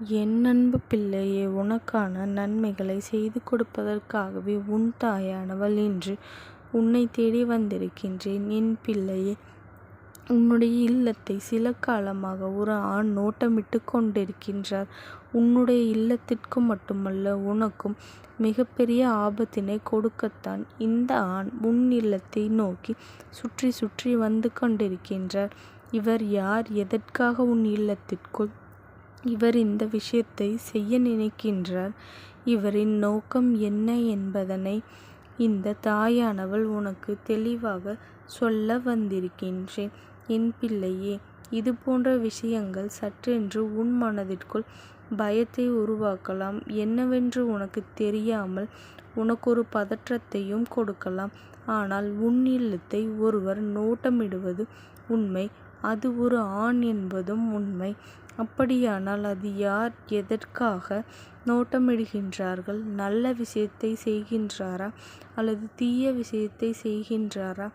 என் அன்பு பிள்ளையே உனக்கான நன்மைகளை செய்து கொடுப்பதற்காகவே உன் தாயானவள் இன்று உன்னை தேடி வந்திருக்கின்றேன். என் பிள்ளையே உன்னுடைய இல்லத்தை சில காலமாக ஒரு ஆண் நோட்டமிட்டு கொண்டிருக்கின்றார். உன்னுடைய இல்லத்திற்கு மட்டுமல்ல உனக்கும் மிகப்பெரிய ஆபத்தினை கொடுக்கத்தான் இந்த ஆண் உன் இல்லத்தை நோக்கி சுற்றி சுற்றி வந்து கொண்டிருக்கின்றார். இவர் யார் எதற்காக உன் இல்லத்திற்குள் இவர் இந்த விஷயத்தை செய்ய நினைக்கின்றார் இவரின் நோக்கம் என்ன என்பதனை இந்த தாயானவள் உனக்கு தெளிவாக சொல்ல வந்திருக்கின்றேன். என் பிள்ளையே இது போன்ற விஷயங்கள் சற்றென்று உன் மனதிற்குள் பயத்தை உருவாக்கலாம். என்னவென்று உனக்கு தெரியாமல் உனக்கொரு பதற்றத்தையும் கொடுக்கலாம். ஆனால் உன் இல்லத்தை ஒருவர் நோட்டமிடுவது உண்மை. அது ஒரு ஆண் என்பதும் உண்மை. அப்படியானால் அது யார் எதற்காக நோட்டமிடுகின்றார்கள் நல்ல விஷயத்தை செய்கின்றாரா அல்லது தீய விஷயத்தை செய்கின்றாரா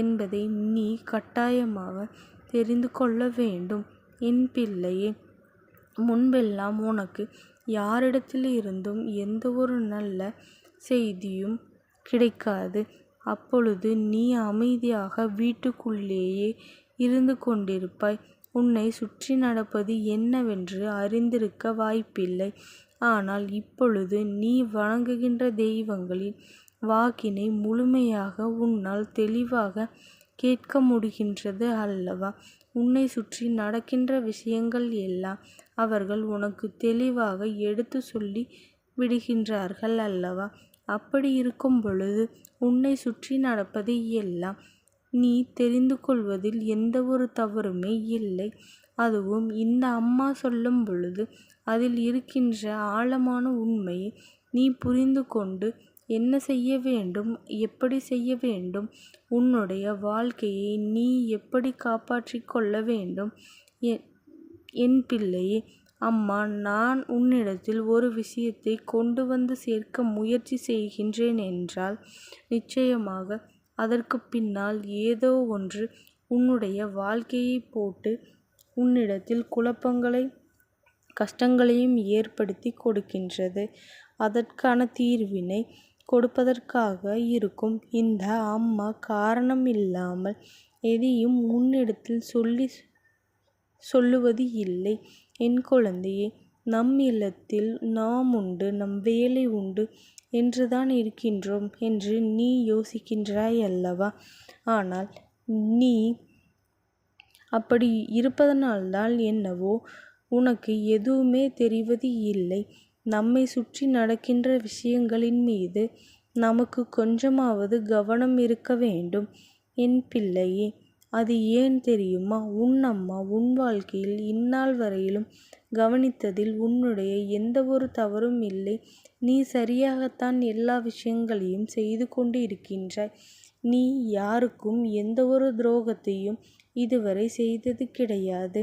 என்பதை நீ கட்டாயமாக தெரிந்து கொள்ள வேண்டும். என் பிள்ளையே முன்பெல்லாம் உனக்கு யாரிடத்திலிருந்தும் ஒரு நல்ல செய்தியும் கிடைக்காது. அப்பொழுது நீ அமைதியாக வீட்டுக்குள்ளேயே இருந்து கொண்டிருப்பாய். உன்னைச் சுற்றி நடப்பது என்னவென்று அறிந்திருக்க வாய்ப்பில்லை. ஆனால் இப்பொழுது நீ வணங்குகின்ற தெய்வங்களின் வாக்கினை முழுமையாக உன்னால் தெளிவாகக் கேட்க முடிகின்றது அல்லவா? உன்னைச் சுற்றி நடக்கின்ற விஷயங்கள் எல்லாம் அவர்கள் உனக்குத் தெளிவாக எடுத்துச் சொல்லி விடுகின்றார்கள் அல்லவா? அப்படி இருக்கும் பொழுது உன்னைச் சுற்றி நடப்பது எல்லாம் நீ தெரிந்து கொள்வதில் எந்தவொரு தவறுமே இல்லை. அதுவும் இந்த அம்மா சொல்லும் பொழுது அதில் இருக்கின்ற ஆழமான உண்மையை நீ புரிந்து கொண்டு என்ன செய்ய வேண்டும் எப்படி செய்ய வேண்டும் உன்னுடைய வாழ்க்கையை நீ எப்படி காப்பாற்றி கொள்ள வேண்டும். என் பிள்ளையே அம்மா நான் உன்னிடத்தில் ஒரு விஷயத்தை கொண்டு வந்து சேர்க்க முயற்சி செய்கின்றேன் என்றால் நிச்சயமாக அதற்குப் பின்னால் ஏதோ ஒன்று உன்னுடைய வாழ்க்கையைப் போட்டு உன்னிடத்தில் குழப்பங்களையும் கஷ்டங்களையும் ஏற்படுத்தி கொடுக்கின்றது. அதற்கான தீர்வினை கொடுப்பதற்காக இருக்கும் இந்த அம்மா காரணம் இல்லாமல் எதையும் உன்னிடத்தில் சொல்லுவது இல்லை. என் குழந்தையே நம் இல்லத்தில் நாம் உண்டு நம் வேலை உண்டு என்றுதான் இருக்கின்றோம் என்று நீ யோசிக்கின்றாய் அல்லவா? ஆனால் நீ அப்படி இருப்பதனால்தான் என்னவோ உனக்கு எதுவுமே தெரிவது இல்லை. நம்மை சுற்றி நடக்கின்ற விஷயங்களின் மீது நமக்கு கொஞ்சமாவது கவனம் இருக்க வேண்டும். என் பிள்ளையே அது ஏன் தெரியுமா? உன் அம்மா உன் வாழ்க்கையில் இந்நாள் வரையிலும் கவனித்ததில் உன்னுடைய எந்தவொரு தவறும் இல்லை. நீ சரியாகத்தான் எல்லா விஷயங்களையும் செய்து கொண்டு இருக்கின்றாய். நீ யாருக்கும் எந்தவொரு துரோகத்தையும் இதுவரை செய்தது கிடையாது.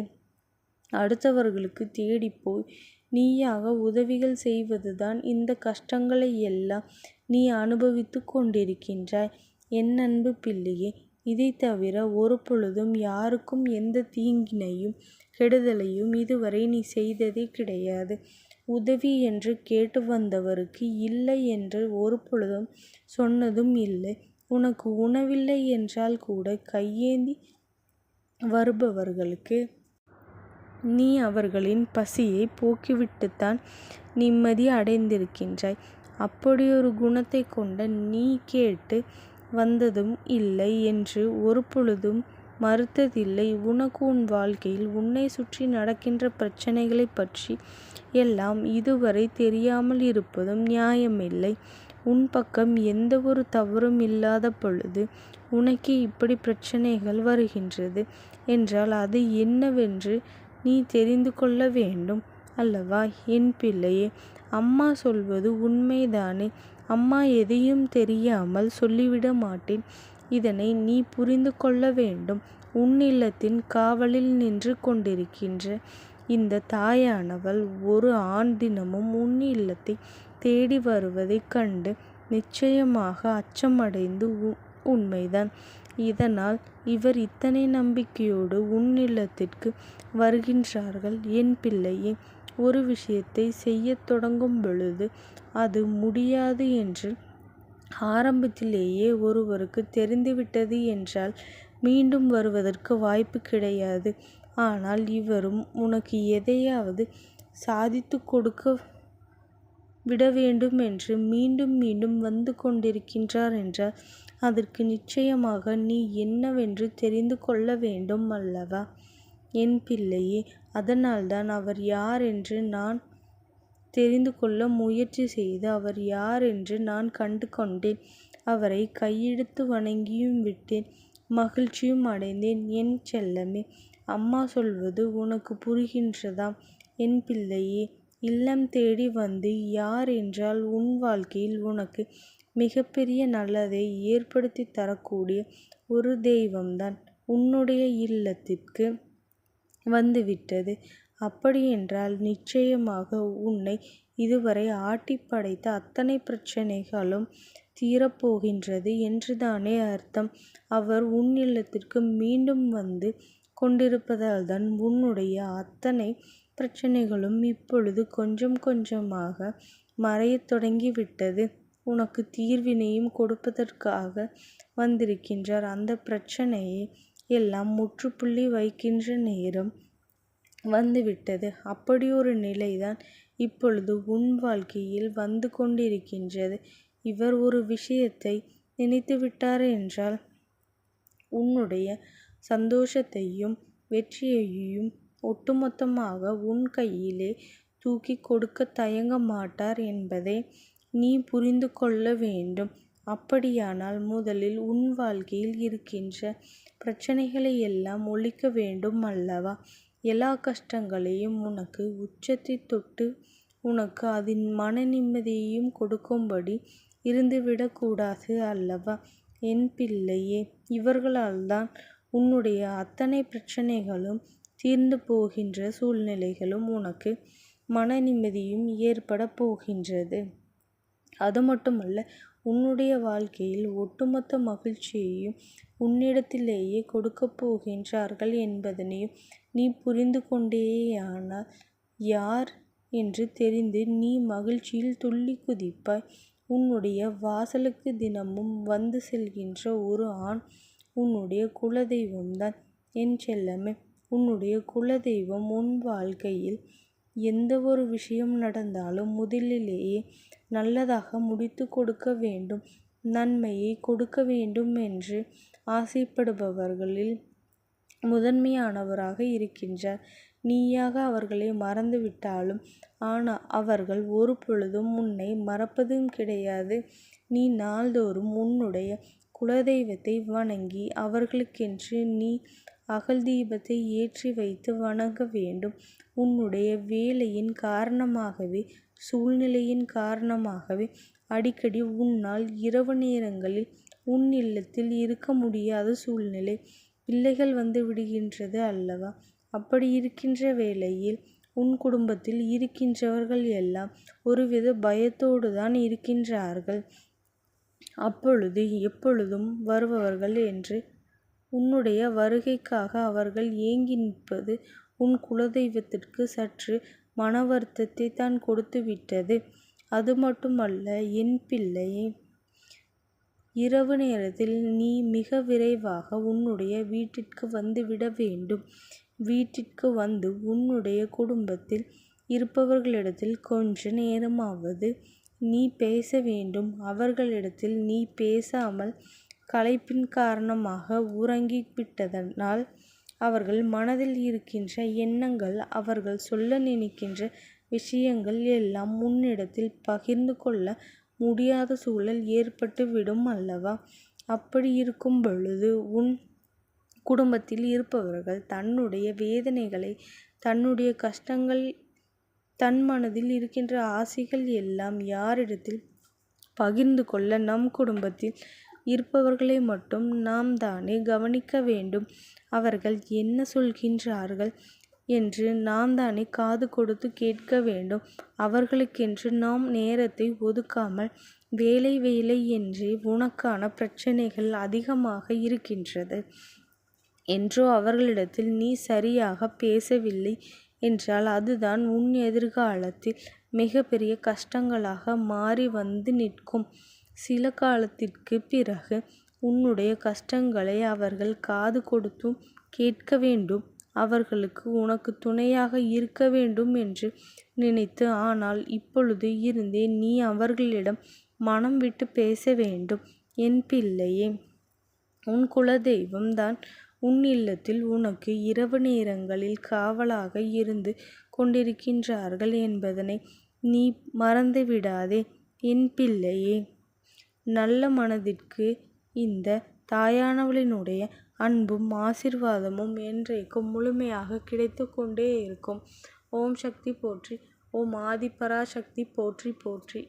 அடுத்தவர்களுக்கு தேடிப்போய் நீயாக உதவிகள் செய்துதான் இந்தக் கஷ்டங்களையெல்லாம் நீ அனுபவித்துக் கொண்டிருக்கின்றாய். என் அன்பு பிள்ளையே இதைத் தவிர ஒருபொழுதும் யாருக்கும் எந்தத் தீங்கினையும் கெடுதலையும் இதுவரை நீ செய்ததே கிடையாது. உதவி என்று கேட்டு வந்தவருக்கு இல்லை என்று ஒரு பொழுதும் சொன்னதும் இல்லை. உனக்கு உணவில்லை என்றால் கூட கையேந்தி வருபவர்களுக்கு நீ அவர்களின் பசியைப் போக்கிவிட்டுத்தான் நிம்மதி அடைந்திருக்கின்றாய். அப்படியொரு குணத்தைக் கொண்ட நீ கேட்டு வந்ததும் இல்லை என்று ஒரு பொழுதும் மறுத்ததில்லை. உனக்கு உன் வாழ்க்கையில் உன்னை சுற்றி நடக்கின்ற பிரச்சனைகளைப் பற்றி எல்லாம் இதுவரை தெரியாமல் இருப்பதும் நியாயமில்லை. உன் பக்கம் எந்த ஒரு தவறும் இல்லாத பொழுது உனக்கு இப்படி பிரச்சனைகள் வருகின்றது என்றால் அது என்னவென்று நீ தெரிந்து கொள்ள வேண்டும் அல்லவா? என் பிள்ளையே அம்மா சொல்வது உண்மைதானே. அம்மா எதையும் தெரியாமல் சொல்லிவிட மாட்டேன். இதனை நீ புரிந்து கொள்ள வேண்டும். உன் இல்லத்தின் காவலில் நின்று கொண்டிருக்கின்ற இந்த தாயானவள் ஒரு ஆண் தினமும் உன் இல்லத்தை தேடி வருவதைக் கண்டு நிச்சயமாக அச்சமடைந்து உண்மைதான். இதனால் இவர் இத்தனை நம்பிக்கையோடு உன் இல்லத்திற்கு வருகின்றார்கள். என் பிள்ளையே ஒரு விஷயத்தை செய்யத் தொடங்கும் பொழுது அது முடியாது என்று ஆரம்பத்திலேயே ஒருவருக்கு தெரிந்துவிட்டது என்றால் மீண்டும் வருவதற்கு வாய்ப்பு கிடையாது. ஆனால் இவரும் உனக்கு எதையாவது சாதித்துக் கொடுக்க விட வேண்டும் என்று மீண்டும் மீண்டும் வந்து கொண்டிருக்கின்றார் என்றால் அதற்கு நிச்சயமாக நீ என்னவென்று தெரிந்து கொள்ள வேண்டும் அல்லவா? என் பிள்ளையே அதனால்தான் அவர் யார் என்று நான் தெரிந்து கொள்ள முயற்சி செய்து அவர் யார் என்று நான் கண்டு கொண்டேன். அவரை கையெடுத்து வணங்கியும் விட்டேன். மகிழ்ச்சியும் அடைந்தேன். என் செல்லமே அம்மா சொல்வது உனக்கு புரிகின்றதா? என் பிள்ளையே இல்லம் தேடி வந்து யார் என்றால் உன் வாழ்க்கையில் உனக்கு மிகப்பெரிய நல்லதை ஏற்படுத்தி தரக்கூடிய ஒரு தெய்வம்தான் உன்னுடைய இல்லத்திற்கு வந்துவிட்டது. அப்படியென்றால் நிச்சயமாக உன்னை இதுவரை ஆட்டிப் படைத்த அத்தனை பிரச்சனைகளும் தீரப்போகின்றது என்றுதானே அர்த்தம். அவர் உன் இல்லத்திற்கு மீண்டும் வந்து கொண்டிருப்பதால்தான் உன்னுடைய அத்தனை பிரச்சனைகளும் இப்பொழுது கொஞ்சம் கொஞ்சமாக மறையத் தொடங்கிவிட்டது. உனக்கு தீர்வினையும் கொடுப்பதற்காக வந்திருக்கின்றார். அந்தப் பிரச்சனையை எல்லாம் முற்றுப்புள்ளி வைக்கின்ற நேரம் வந்துவிட்டது. அப்படியொரு நிலைதான் இப்பொழுது உன் வாழ்க்கையில் வந்து கொண்டிருக்கின்றது. இவர் ஒரு விஷயத்தை நினைத்துவிட்டார் என்றால் உன்னுடைய சந்தோஷத்தையும் வெற்றியையும் ஒட்டுமொத்தமாக உன் கையிலே தூக்கிக் கொடுக்க தயங்க மாட்டார் என்பதை நீ புரிந்து கொள்ள வேண்டும். அப்படியானால் முதலில் உன் வாழ்க்கையில் இருக்கின்ற பிரச்சனைகளை எல்லாம் ஒழிக்க வேண்டும் அல்லவா? எல்லா கஷ்டங்களையும் உனக்கு உச்சத்தைத் தொட்டு உனக்கு அதன் மன நிம்மதியையும் கொடுக்கும்படி இருந்துவிடக் கூடாது அல்லவா? என் பிள்ளையே இவர்களால்தான் உன்னுடைய அத்தனை பிரச்சனைகளும் தீர்ந்து போகின்ற சூழ்நிலைகளும் உனக்கு மன நிம்மதியும் ஏற்பட போகின்றது. அது மட்டுமல்ல உன்னுடைய வாழ்க்கையில் ஒட்டுமொத்த மகிழ்ச்சியையும் உன்னிடத்திலேயே கொடுக்கப் போகின்றார்கள் என்பதனையும் நீ புரிந்து கொண்டேயானால் யார் என்று தெரிந்து நீ மகிழ்ச்சியில் துள்ளி குதிப்பாய். உன்னுடைய வாசலுக்கு தினமும் வந்து செல்கின்ற ஒரு ஆண் உன்னுடைய குலதெய்வம்தான். என் செல்லமே உன்னுடைய குலதெய்வம் உன் வாழ்க்கையில் எந்த ஒரு விஷயம் நடந்தாலும் முதலிலேயே நல்லதாக முடித்துக் கொடுக்க வேண்டும் நன்மையை கொடுக்க வேண்டும் என்று ஆசைப்படுபவர்களில் முதன்மையானவராக இருக்கின்றார். நீயாக அவர்களை மறந்துவிட்டாலும் அவர்கள் ஒரு பொழுதும் உன்னை மறப்பதும் கிடையாது. நீ நாள்தோறும் உன்னுடைய குலதெய்வத்தை வணங்கி அவர்களுக்கென்று நீ அகல் தீபத்தை ஏற்றி வைத்து வணங்க வேண்டும். உன்னுடைய வேலையின் காரணமாகவே சூழ்நிலையின் காரணமாகவே அடிக்கடி உன்னால் இரவு நேரங்களில் உன் இல்லத்தில் இருக்க முடியாத சூழ்நிலை. பிள்ளைகள் வந்து விடுகின்றது அல்லவா? அப்படி இருக்கின்ற வேளையில் உன் குடும்பத்தில் இருக்கின்றவர்கள் எல்லாம் ஒருவித பயத்தோடு தான் இருக்கின்றார்கள். அப்பொழுது எப்பொழுதும் வருபவர்கள் என்று உன்னுடைய வருகைக்காக அவர்கள் ஏங்கி நிற்பது உன் குலதெய்வத்திற்கு சற்று மன வருத்தத்தைத்தான் கொடுத்துவிட்டது. அதுமட்டுமல்ல என் பிள்ளையே இரவு நேரத்தில் நீ மிக விரைவாக உன்னுடைய வீட்டிற்கு வந்துவிட வேண்டும். வீட்டிற்கு வந்து உன்னுடைய குடும்பத்தில் இருப்பவர்களிடத்தில் கொஞ்ச நேரமாவது நீ பேச வேண்டும். அவர்களிடத்தில் நீ பேசாமல் களைப்பின் காரணமாக உறங்கிவிட்டதனால் அவர்கள் மனதில் இருக்கின்ற எண்ணங்கள் அவர்கள் சொல்ல நினைக்கின்ற விஷயங்கள் எல்லாம் உன்னிடத்தில் பகிர்ந்து கொள்ள முடியாத சூழல் ஏற்பட்டு விடும் அல்லவா? அப்படி இருக்கும் பொழுது உன் குடும்பத்தில் இருப்பவர்கள் தன்னுடைய வேதனைகளை தன்னுடைய கஷ்டங்கள் தன் மனதில் இருக்கின்ற ஆசைகள் எல்லாம் யாரிடத்தில் பகிர்ந்து கொள்ள நம் குடும்பத்தில் இருப்பவர்களை மட்டும் நாம் தானே கவனிக்க வேண்டும். அவர்கள் என்ன சொல்கின்றார்கள் என்று நாம் தானே காது கொடுத்து கேட்க வேண்டும். அவர்களுக்கென்று நாம் நேரத்தை ஒதுக்காமல் வேலை வேலை என்றே உனக்கான பிரச்சனைகள் அதிகமாக இருக்கின்றது. என்றோ அவர்களிடத்தில் நீ சரியாக பேசவில்லை என்றால் அதுதான் உன் எதிர்காலத்தில் மிகப்பெரிய கஷ்டங்களாக மாறி வந்து நிற்கும். சில காலத்திற்குப் பிறகு உன்னுடைய கஷ்டங்களை அவர்கள் காது கொடுத்தும் கேட்க வேண்டும். அவர்களுக்கு உனக்குத் துணையாக இருக்க வேண்டும் என்று நினைத்து ஆனால் இப்பொழுது இருந்தே நீ அவர்களிடம் மனம் விட்டுப் பேச வேண்டும். என் பிள்ளையே. உன் குலதெய்வம் தான் உன் இல்லத்தில் உனக்கு இரவு நேரங்களில் காவலாக இருந்து கொண்டிருக்கின்றார்கள் என்பதனை நீ மறந்துவிடாதே என் பிள்ளையே. நல்ல மனதிற்கு இந்த தாயானவளினுடைய அன்பும் ஆசீர்வாதமும் என்றைக்கும் முழுமையாக கிடைத்து கொண்டே இருக்கும். ஓம் சக்தி போற்றி ஓம் ஆதிபராசக்தி போற்றி போற்றி.